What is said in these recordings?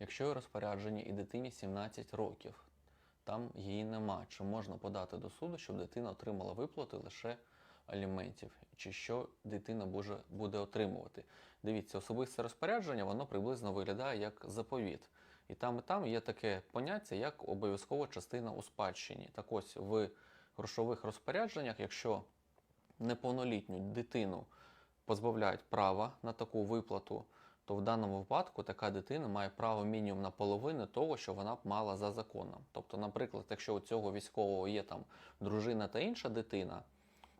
Якщо у розпорядженні і дитині 17 років, там її нема, чи можна подати до суду, щоб дитина отримала виплати лише аліментів, чи що дитина буде, отримувати. Дивіться, особисте розпорядження, воно приблизно виглядає як заповіт. І там, і там є таке поняття, як обов'язкова частина у спадщині. Так ось в грошових розпорядженнях, якщо неповнолітню дитину позбавляють права на таку виплату, то в даному випадку така дитина має право мінімум на половину того, що вона б мала за законом. Тобто, наприклад, якщо у цього військового є там дружина та інша дитина,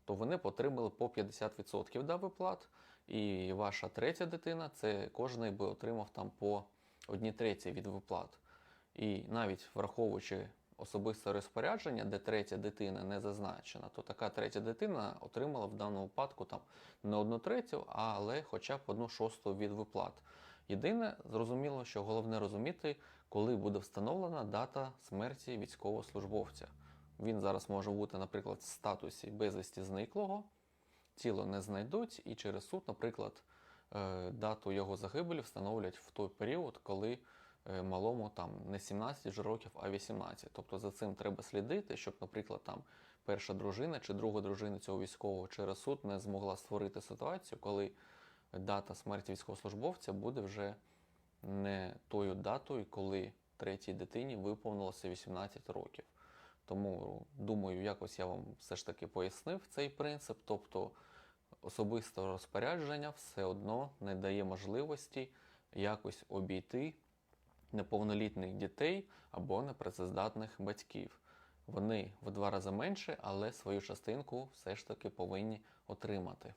то вони б отримали по 50% да, виплат, і ваша третя дитина, це кожен би отримав там по одній треті від виплат. І навіть враховуючи особисте розпорядження, де третя дитина не зазначена, то така третя дитина отримала в даному випадку там не одну третю, але хоча б одну шосту від виплат. Єдине, зрозуміло, що головне розуміти, коли буде встановлена дата смерті військовослужбовця. Він зараз може бути, наприклад, в статусі безвісті зниклого, тіло не знайдуть, і через суд, наприклад, е, дату його загибелі встановлять в той період, коли малому там не 17 вже років, а 18. Тобто за цим треба слідити, щоб, наприклад, там перша дружина чи друга дружина цього військового через суд не змогла створити ситуацію, коли дата смерті військовослужбовця буде вже не тою датою, коли третій дитині виповнилося 18 років. Тому думаю, якось я вам все ж таки пояснив цей принцип. Тобто особисте розпорядження все одно не дає можливості якось обійти неповнолітніх дітей або непрацездатних батьків. Вони в два рази менше, але свою частинку все ж таки повинні отримати.